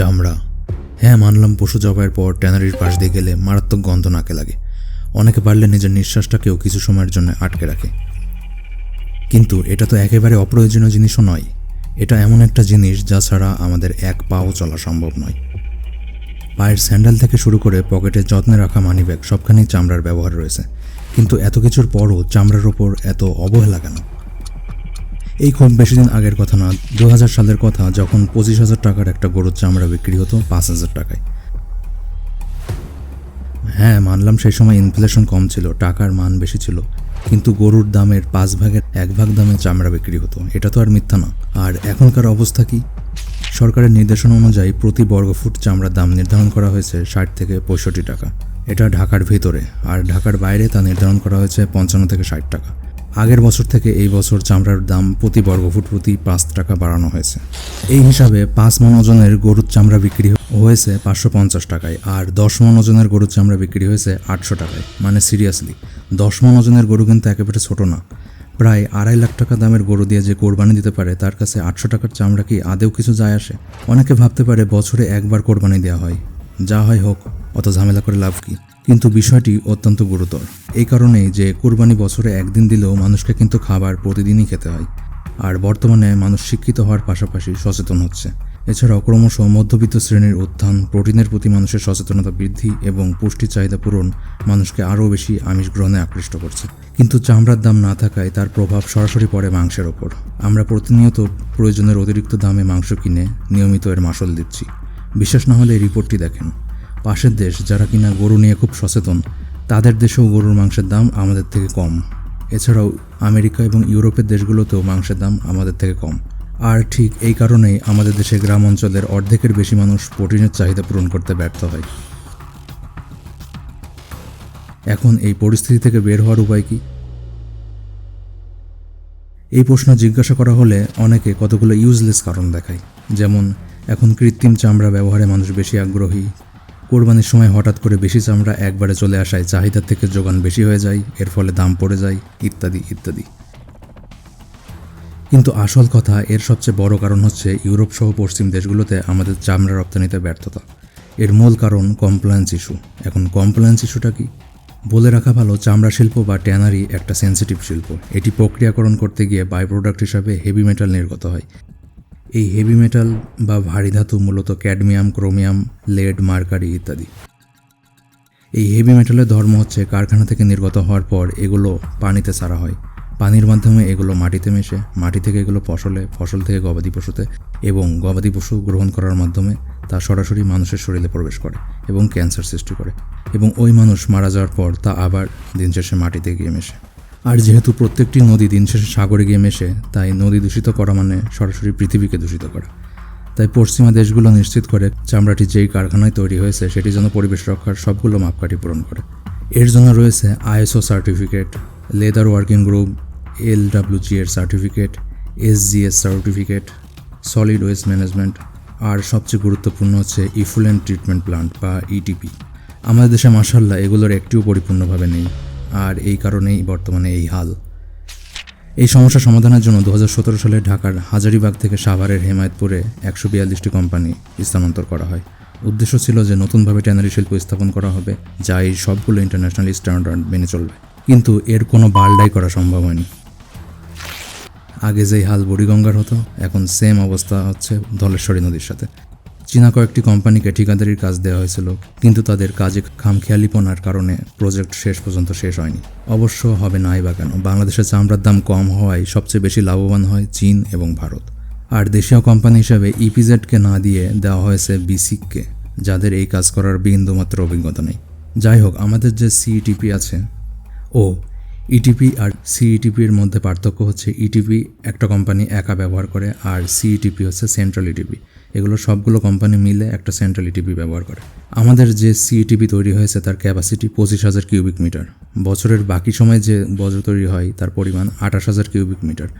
চামড়া হ্যাঁ মানলাম পশু জবাইয়ের পর ট্যানারির পাশ দিয়ে গেলে মারাত্মক গন্ধ নাকে লাগে। অনেকে পারলে নিজের নিঃশ্বাসটাকেও কিছু সময়ের জন্য আটকে রাখে। কিন্তু এটা তো একেবারে অপ্রয়োজনীয় জিনিসও নয়। এটা এমন একটা জিনিস যা ছাড়া আমাদের এক পাও চলা সম্ভব নয়। পায়ের স্যান্ডেল থেকে শুরু করে পকেটে যত্নে রাখা মানিব্যাগ সবখানেই চামড়ার ব্যবহার রয়েছে। কিন্তু এত কিছুর পরও চামড়ার ওপর এত অবহেলা কেন? এই খুব বেশি দিন আগের কথা না দু হাজার সালের কথা, যখন পঁচিশ হাজার টাকার একটা গরুর চামড়া বিক্রি হতো পাঁচ হাজার টাকায়। হ্যাঁ মানলাম সেই সময় ইনফ্লেশন কম ছিল, টাকার মান বেশি ছিল, কিন্তু গরুর দামের পাঁচ ভাগের এক ভাগ দামে চামড়া বিক্রি হতো। এটা তো আর মিথ্যা না। আর এখনকার অবস্থা কি? সরকারের নির্দেশনা অনুযায়ী প্রতি বর্গফুট চামড়ার দাম নির্ধারণ করা হয়েছে ষাট থেকে পঁয়ষট্টি টাকা। এটা ঢাকার ভিতরে, আর ঢাকার বাইরে তা নির্ধারণ করা হয়েছে পঞ্চান্ন থেকে ষাট টাকা। আগের বছর থেকে এই বছর চামড়ার দাম প্রতি বর্গফুট প্রতি পাঁচ টাকা বাড়ানো হয়েছে। এই হিসাবে পাঁচ মন ওজনের গরুর চামড়া বিক্রি হয়েছে পাঁচশো পঞ্চাশ টাকায় আর দশ মন ওজনের গরুর চামড়া বিক্রি হয়েছে আটশো টাকায়। মানে সিরিয়াসলি, দশ মন ওজনের গরু কিন্তু একেবারে ছোট না। প্রায় আড়াই লাখ টাকা দামের গরু দিয়ে যে কোরবানি দিতে পারে, তার কাছে আটশো টাকার চামড়া কি আদেও কিছু যায় আসে? অনেকে ভাবতে পারে বছরে একবার কোরবানি দেওয়া হয়। যা হয় হোক, অত ঝামেলা করে লাভ কি? কিন্তু বিষয়টি অত্যন্ত গুরুতর। এই কারণেই যে কোরবানি বছরে একদিন দিলেও মানুষকে কিন্তু খাবার প্রতিদিনই খেতে হয়। আর বর্তমানে মানুষ শিক্ষিত হওয়ার পাশাপাশি সচেতন হচ্ছে। এছাড়াও ক্রমশ মধ্যবিত্ত শ্রেণির উত্থান, প্রোটিনের প্রতি মানুষের সচেতনতা বৃদ্ধি এবং পুষ্টির চাহিদা পূরণ মানুষকে আরও বেশি আমিষ গ্রহণে আকৃষ্ট করছে। কিন্তু চামড়ার দাম না থাকায় তার প্রভাব সরাসরি পড়ে মাংসের ওপর। আমরা প্রতিনিয়ত প্রয়োজনের অতিরিক্ত দামে মাংস কিনে নিয়মিত এর মাসল দিচ্ছি। বিশ্বাস না হলে এই রিপোর্টটি দেখেন। পাশের দেশ যারা কিনা গরু নিয়ে খুব সচেতন, তাদের দেশেও গরুর মাংসের দাম আমাদের থেকে কম। এছাড়াও আমেরিকা এবং ইউরোপের দেশগুলোতেও মাংসের দাম আমাদের থেকে কম। আর ঠিক এই কারণেই আমাদের দেশে গ্রাম অঞ্চলের অর্ধেকের বেশি মানুষ প্রোটিনের চাহিদা পূরণ করতে ব্যর্থ হয়। এখন এই পরিস্থিতি থেকে বের হওয়ার উপায় কি? এই প্রশ্ন জিজ্ঞাসা করা হলে অনেকে কতগুলো ইউজলেস কারণ দেখায়। যেমন, এখন কৃত্রিম চামড়া ব্যবহারে মানুষ বেশি আগ্রহী কোরবানির সময় হঠাৎ করে বেশি চামড়া একবারে চলে আসায় চাহিদার থেকে যোগান বেশি হয়ে যায়, এর ফলে দাম পড়ে যায়, ইত্যাদি ইত্যাদি। কিন্তু আসল কথা, এর সবচেয়ে বড় কারণ হচ্ছে ইউরোপ সহ পশ্চিম দেশগুলোতে আমাদের চামড়া রপ্তানিতে ব্যর্থতা। এর মূল কারণ কমপ্লায়েন্স ইস্যু এখন কমপ্লায়েন্স ইস্যুটা কি? বলে রাখা ভালো, চামড়া শিল্প বা ট্যানারি একটা সেন্সিটিভ শিল্প। এটি প্রক্রিয়াকরণ করতে গিয়ে বাই প্রোডাক্ট হিসাবে হেভি মেটাল নির্গত হয়। এই হেভি মেটাল বা ভারী ধাতু মূলত ক্যাডমিয়াম ক্রোমিয়াম লেড মার্কারি ইত্যাদি। এই হেভি মেটালের ধর্ম হচ্ছে কারখানা থেকে নির্গত হওয়ার পর এগুলো পানিতে ছাড়া হয়। পানির মাধ্যমে এগুলো মাটিতে মেশে, মাটি থেকে এগুলো ফসলে, ফসল থেকে গবাদি পশুতে এবং গবাদি পশু গ্রহণ করার মাধ্যমে তা সরাসরি মানুষের শরীরে প্রবেশ করে এবং ক্যান্সার সৃষ্টি করে। এবং ওই মানুষ মারা যাওয়ার পর তা আবার দিন শেষে মাটিতে গিয়ে মেশে। আর যেহেতু প্রত্যেকটি নদী দিন শেষে সাগরে গিয়ে মেশে, তাই নদী দূষিত করা মানে সরাসরি পৃথিবীকে দূষিত করা। তাই পশ্চিমা দেশগুলো নিশ্চিত করে চামড়াটি যেই কারখানায় তৈরি হয়েছে, সেটি যেন পরিবেশ রক্ষার সবগুলো মাপকাঠি পূরণ করে। এর জন্য রয়েছে ISO certificate, leather working group L WG এর certificate, SGS certificate, solid waste management, আর সবচেয়ে গুরুত্বপূর্ণ হচ্ছে ইফুলেন্ট ট্রিটমেন্ট প্লান্ট বা ইটিপি। আমাদের দেশে মাসাল্লাহ এগুলোর একটিও পরিপূর্ণভাবে নেই। আর এই কারণেই বর্তমানে এই হাল। এই সমস্যা সমাধানের জন্য দু হাজার সতেরো সালে ঢাকার হাজারিবাগ থেকে সাভারের হেমায়তপুরে একশো বিয়াল্লিশটি কোম্পানি স্থানান্তর করা হয়। উদ্দেশ্য ছিল যে নতুনভাবে ট্যানারি শিল্প স্থাপন করা হবে, যা এই সবগুলো ইন্টারন্যাশনাল স্ট্যান্ডার্ড মেনে চলবে। কিন্তু এর কোনো বালডাই করা সম্ভব হয়নি। আগে যেই হাল বুড়িগঙ্গার হতো, এখন সেম অবস্থা হচ্ছে ধলেশ্বরী নদীর সাথে। চীনা কয়েকটি কোম্পানিকে ঠিকাদারির কাজ দেওয়া হয়েছিল, কিন্তু তাদের কাজে খামখেয়ালিপনার কারণে প্রজেক্ট শেষ পর্যন্ত শেষ হয়নি। অবশ্য হবে নাই বা কেন, বাংলাদেশের চামড়ার দাম কম হওয়ায় সবচেয়ে বেশি লাভবান হয় চীন এবং ভারত। আর দেশীয় কোম্পানি হিসাবে ইপিজেডকে না দিয়ে দেওয়া হয়েছে বিসিককে যাদের এই কাজ করার বিন্দুমাত্র অভিজ্ঞতা নেই। যাই হোক, আমাদের যে সিইটিপি আছে, ও ইটিপি আর সিইটিপির মধ্যে পার্থক্য হচ্ছে ইটিপি একটা কোম্পানি একা ব্যবহার করে, আর সিইটিপি হচ্ছে সেন্ট্রাল ইটিপি এগুলো সবগুলো কোম্পানি মিলে একটা সেন্ট্রাল ইটিপি ব্যবহার করে। আমাদের যে সিইটিপি তৈরি হয়েছে, তার ক্যাপাসিটি পঁচিশ হাজার কিউবিক মিটার বছরের বাকি সময় যে বজ্র তৈরি হয়, তার পরিমাণ আঠাশ হাজার কিউবিক মিটার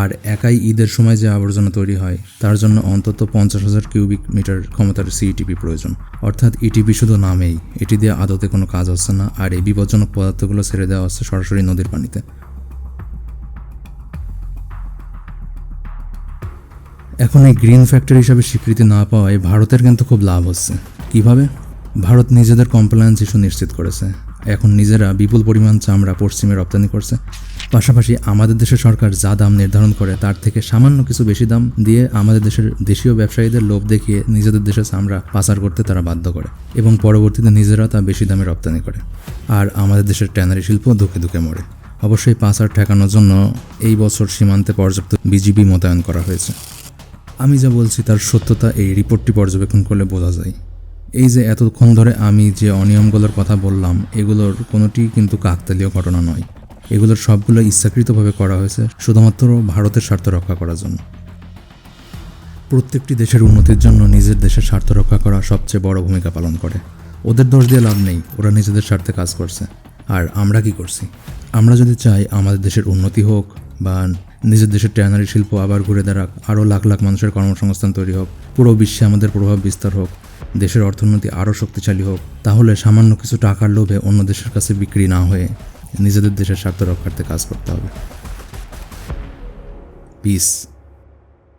আর একাই ঈদের সময় যে আবর্জনা তৈরি হয়, তার জন্য অন্তত পঞ্চাশ হাজার কিউবিক মিটার ক্ষমতার সিইটিপি প্রয়োজন। অর্থাৎ ইটিপি শুধু নামেই, এটি দিয়ে আদতে কোনো কাজ হচ্ছে না, আর এই বিপজ্জনক পদার্থগুলো ছেড়ে দেওয়া হচ্ছে সরাসরি নদীর পানিতে। এখন এই গ্রিন ফ্যাক্টরি হিসাবে স্বীকৃতি না পাওয়ায় ভারতের কিন্তু খুব লাভ হচ্ছে। কীভাবে? ভারত নিজেদের কমপ্লায়েন্স ইস্যু নিশ্চিত করেছে। এখন নিজেরা বিপুল পরিমাণ চামড়া পশ্চিমে রপ্তানি করছে। পাশাপাশি আমাদের দেশের সরকার যা দাম নির্ধারণ করে তার থেকে সামান্য কিছু বেশি দাম দিয়ে আমাদের দেশের দেশীয় ব্যবসায়ীদের লোভ দেখিয়ে নিজেদের দেশে চামড়া পাচার করতে তারা বাধ্য করে এবং পরবর্তীতে নিজেরা তা বেশি দামে রপ্তানি করে। আর আমাদের দেশের ট্যানারি শিল্প ধুকে ধুকে মরে। অবশ্যই পাচার ঠেকানোর জন্য এই বছর সীমান্তে পর্যাপ্ত বিজিবি মোতায়েন করা হয়েছে। আমি যা বলছি তার সত্যতা এই রিপোর্টটি পর্যবেক্ষণ করলে বোঝা যায়। এই যে এতক্ষণ ধরে আমি যে অনিয়মগুলোর কথা বললাম, এগুলোর কোনোটি কিন্তু কাকতালীয় ঘটনা নয়। এগুলোর সবগুলো ইচ্ছাকৃতভাবে করা হয়েছে শুধুমাত্র ভারতের স্বার্থ রক্ষা করার জন্য। প্রত্যেকটি দেশের উন্নতির জন্য নিজের দেশের স্বার্থ রক্ষা করা সবচেয়ে বড় ভূমিকা পালন করে। ওদের দোষ দিয়ে লাভ নেই, ওরা নিজেদের স্বার্থে কাজ করছে। আর আমরা কি করছি? আমরা যদি চাই আমাদের দেশের উন্নতি হোক বা নিজের দেশের ট্যানারি শিল্প আবার ঘুরে দাঁড়াক, আরও লাখ লাখ মানুষের কর্মসংস্থান তৈরি হোক, পুরো বিশ্বে আমাদের প্রভাব বিস্তার হোক, দেশের অর্থনীতি আরও শক্তিশালী হোক, তাহলে সামান্য কিছু টাকার লোভে অন্য দেশের কাছে বিক্রি না হয়ে নিজেদের দেশের স্বার্থ রক্ষার্থে কাজ করতে হবে। পিস